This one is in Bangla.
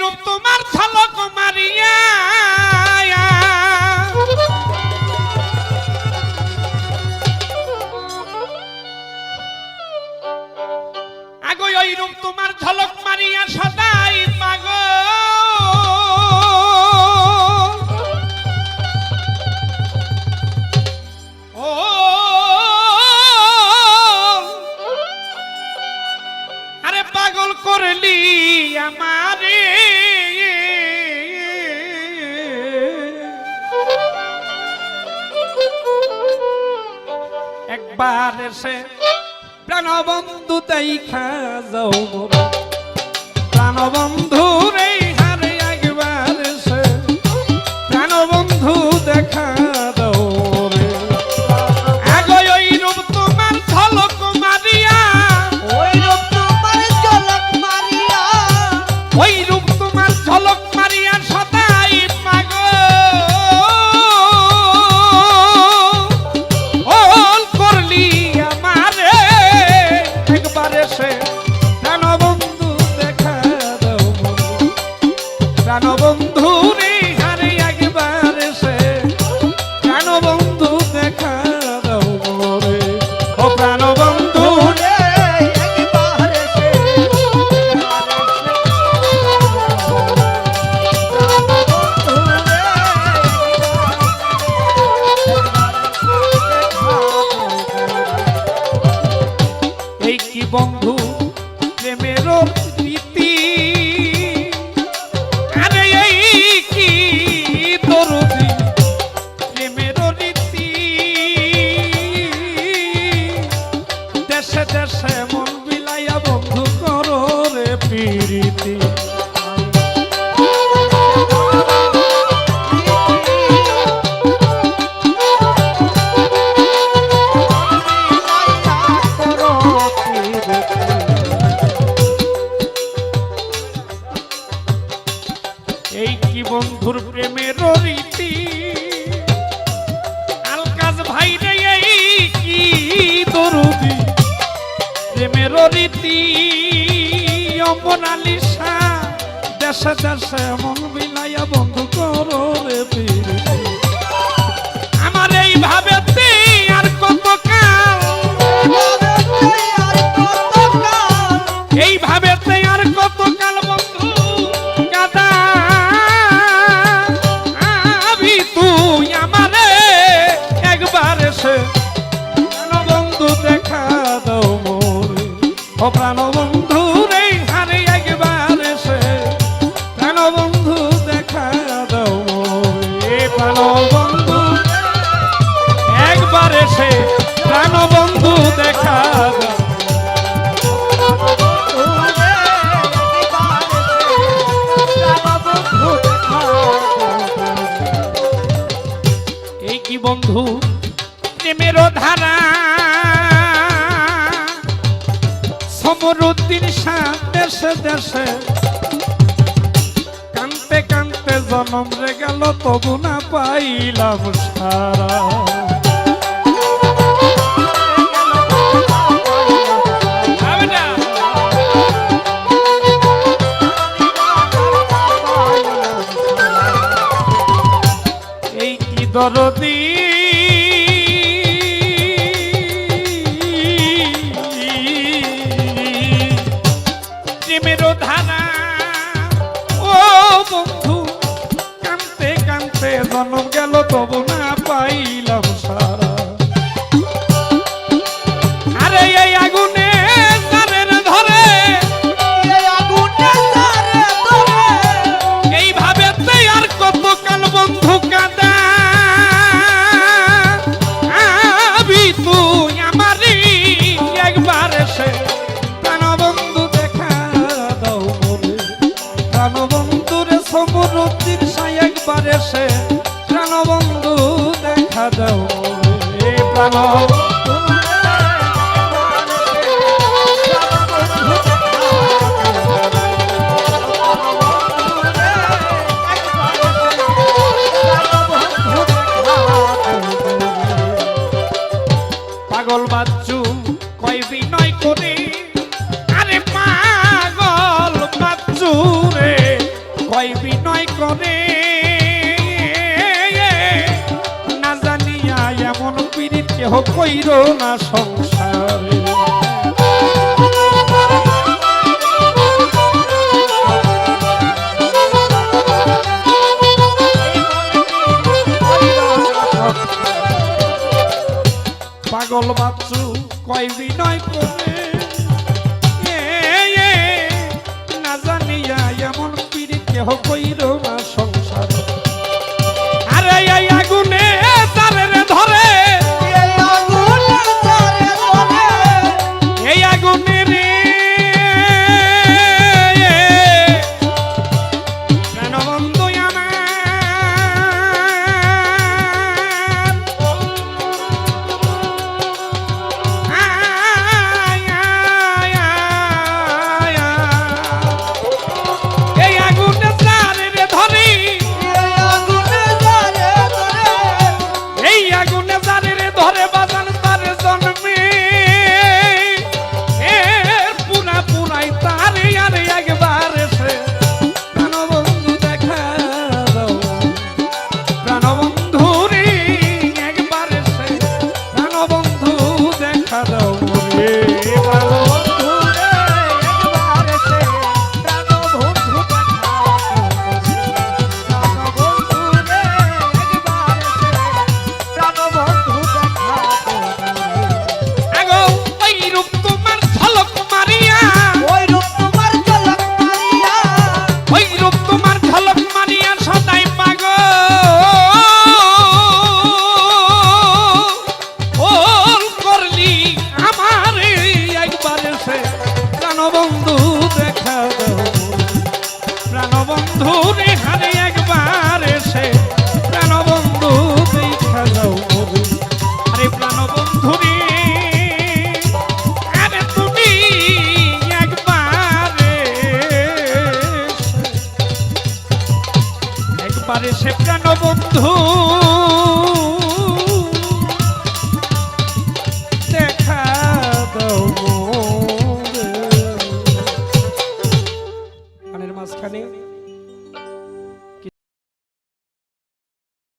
রূপ তোমার ঝলক মারিয়া আগো ওই রূপ তোমার ঝলক মারিয়া সদাই পাগল করলি আমারে। একবার এসে প্রাণবন্ধু দেখা যাও। প্রাণবন্ধু রে একবার বন্ধু প্রেমের প্রীতি। আরে এই কি দরদি প্রেমের রীতি? দেশে দেশে প্রেমের রীতি অম্বনালিশা দেশে দেশে মন বিলাইয়া বন্ধু করো রে ও প্রাণবন্ধু রে হারে একবার এসে। প্রাণবন্ধু দেখা দাও মোরে। প্রাণবন্ধু একবার এসে প্রাণবন্ধু দেখা দাও। বন্ধু, প্রেমের ধারা? সমরুদ্দিন শাহ দেশে দেশে। কানতে কানতে জনম রে গেল তবু না পাইলাম সারা। দরদি গেল মনে কলহ কইর না সংসারে। পাগল বাচ্চু কয় বিনয় করে না জানিয়া এমন পীড়িত কেহ